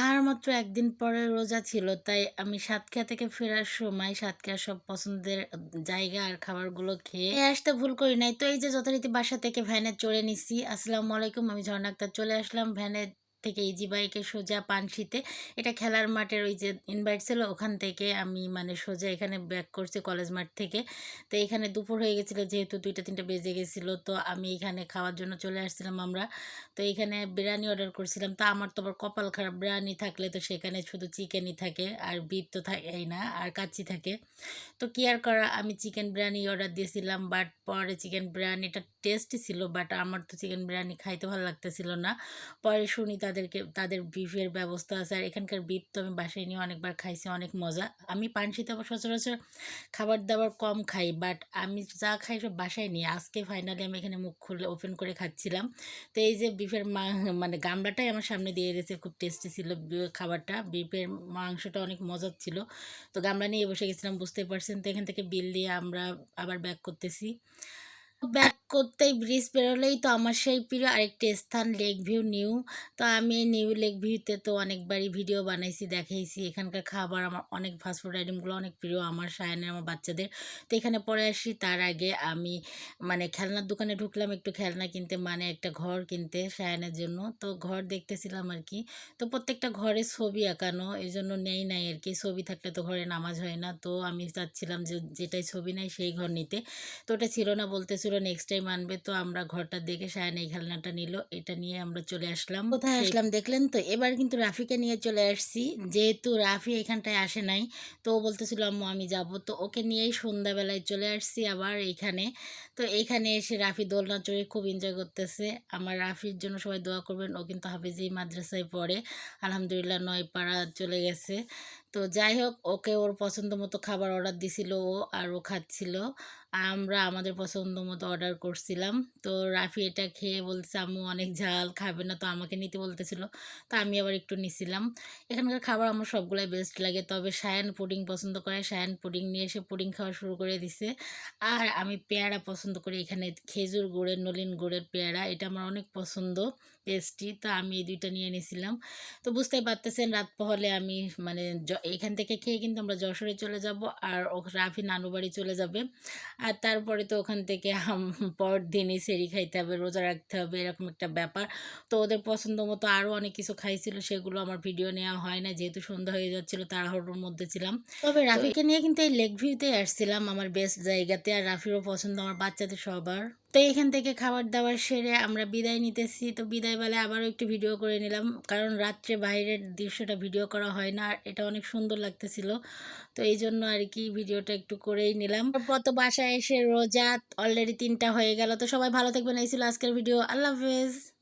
আর মাত্র একদিন পরে রোজা ছিল, তাই আমি সাতক্ষীরা থেকে ফেরার সময় সাতক্ষা সব পছন্দের জায়গা আর খাবারগুলো খেয়ে আসতে ভুল করি নাই। তো এই যে যথারীতি বাসা থেকে ভ্যানে চড়ে নিছি। আসসালামু আলাইকুম, আমি ঝর্ণা আক্তার চলে আসলাম। ভ্যানে থেকে ইজি বাইকে সোজা পানশিতে এটা খেলার মাঠের ওই যে ইনভাইট ছিল, ওখান থেকে আমি মানে সোজা এখানে ব্যাক করছি কলেজ মাঠ থেকে। তো এখানে দুপুর হয়ে গেছিল, যেহেতু দুইটা, তিনটা বেজে গেছিল, তো আমি এখানে খাওয়ার জন্য চলে আসছিলাম আমরা। তো এখানে বিরিয়ানি অর্ডার করছিলাম। তা আমার তো আবার কপাল খারাপ, বিরিয়ানি থাকলে তো সেখানে শুধু চিকেনই থাকে, আর বিফ তো থাকেই না, আর কাচ্চি থাকে। তো কি আর করা, আমি চিকেন বিরিয়ানি অর্ডার দিয়েছিলাম বাট পরে চিকেন বিরিয়ানিটা টেস্টই ছিল বাট আমার তো চিকেন বিরিয়ানি খাইতে ভালো লাগতেছিল না। পরে শুনি তাদেরকে, তাদের বিফের ব্যবস্থা আছে। আর এখানকার বিফ তো আমি বাসায় নিয়ে অনেকবার খাইছি, অনেক মজা। আমি পানশিতে সচরাচর খাবার দাবার কম খাই বাট আমি যা খাই সব বাসায় নিয়ে। আজকে ফাইনালি আমি এখানে মুখ খুলে ওপেন করে খাচ্ছিলাম। তো এই যে বিফের মা মানে গামলাটাই আমার সামনে দিয়ে দিয়েছে খুব টেস্টি ছিল খাবারটা। বিফের মাংসটা অনেক মজার ছিল। তো গামলা নিয়ে বসে গেছিলাম বুঝতে পারছেন। তো এখান থেকে বিল দিয়ে আমরা আবার ব্যাক করতেছি। ব্যাক করতেই ব্রিজ পেরোলেই তো আমার সেই প্রিয় আরেকটি স্থান লেক ভিউ নিউ তো আমি নিউ লেক ভিউতে তো অনেকবারই ভিডিও বানাইছি, দেখাইছি। এখানকার খাবার আমার অনেক ফাস্টফুড আইটেমগুলো অনেক প্রিয়, আমার, সায়নের, আমার বাচ্চাদের। তো এখানে পরে আসি, তার আগে আমি মানে খেলনার দোকানে ঢুকলাম, একটু খেলনা কিনতে মানে একটা ঘর কিনতে সায়নের জন্য। তো ঘর দেখতেছিলাম আর কি। তো প্রত্যেকটা ঘরে ছবি আঁকানো, এই জন্য নেই নাই আর কি। ছবি থাকলে তো ঘরে নামাজ হয় না। তো আমি চাচ্ছিলাম যে যেটাই ছবি নাই সেই ঘর নিতে। তো ওটা ছিল না, বলতেছিল নেক্সট টাইম আনবে তো আমরা ঘরটা দেখে সায়ন এই খেলনাটা নিল এটা নিয়ে আমরা চলে আসলাম। কোথায় আসলাম দেখলেন তো? এবার কিন্তু রাফিকে নিয়ে চলে আসছি। যেহেতু রাফি এখানটায় আসে নাই তো ও বলতেছিল আম্মু আমি যাব। তো ওকে নিয়েই সন্ধ্যাবেলায় চলে আসছি আবার এইখানে। তো এইখানে এসে রাফি দোলনা চড়ে খুব এনজয় করতেছে। আমার রাফির জন্য সবাই দোয়া করবেন। ও কিন্তু হাফিজি মাদ্রাসায় পড়ে। আলহামদুলিল্লাহ নয় পাড়া চলে গেছে। তো যাই হোক, ওকে ওর পছন্দ মতো খাবার অর্ডার দিছিল ও আর ও খাচ্ছিল। আমরা আমাদের পছন্দ মতো অর্ডার করছিলাম। তো রাফি এটা খেয়ে বলছে, আম্মু অনেক ঝাল, খাবে না। তো আমাকে নিতে বলতেছিল। তো আমি আবার একটু নিছিলাম। এখানকার খাবার আমার সবগুলাই বেস্ট লাগে। তবে সায়ান পুডিং পছন্দ করে। সায়ান পুডিং নিয়ে এসে পুডিং খাওয়া শুরু করে দিছে। আর আমি পেয়ারা পছন্দ করি এখানে। খেজুর গুড়ের, নলিন গুড়ের পেয়ারা, এটা আমার অনেক পছন্দ টেস্টি তো আমি এই দুইটা নিয়ে নিয়েছিলাম তো বুঝতেই পারতেছেন, রাত পহলে আমি মানে এখান থেকে খেয়ে কিন্তু আমরা যশোরে চলে যাব আর রাফি নানু বাড়ি চলে যাবে। আর তারপরে তো ওখান থেকে পর দিনই সেরি খাইতে হবে, রোজা রাখতে হবে, এরকম একটা ব্যাপার। তো ওদের পছন্দ মতো আরও অনেক কিছু খাইছিল, সেগুলো আমার ভিডিও নেওয়া হয় না যেহেতু সন্ধ্যা হয়ে যাচ্ছিল, তাড়াহুড়োর মধ্যে ছিলাম। তবে রাফিকে নিয়ে কিন্তু এই লেক ভিউতে আসছিলাম, আমার বেস্ট জায়গাতে। আর রাফিরও পছন্দ, আমার বাচ্চাদের সবার। তো এখান থেকে খাবার দাবার সেরে আমরা বিদায় নিতেছি। তো বিদায় বেলা আবারও একটু ভিডিও করে নিলাম। কারণ রাত্রে বাইরের দৃশ্যটা ভিডিও করা হয় না। আর এটা অনেক সুন্দর লাগতেছিল। তো এই জন্য আর কি ভিডিওটা একটু করেই নিলাম। কত বাসায় এসে রোজা অলরেডি তিনটা হয়ে গেল। তো সবাই ভালো থাকবেন। এই ছিল আজকের ভিডিও আল্লাহ হাফেজ।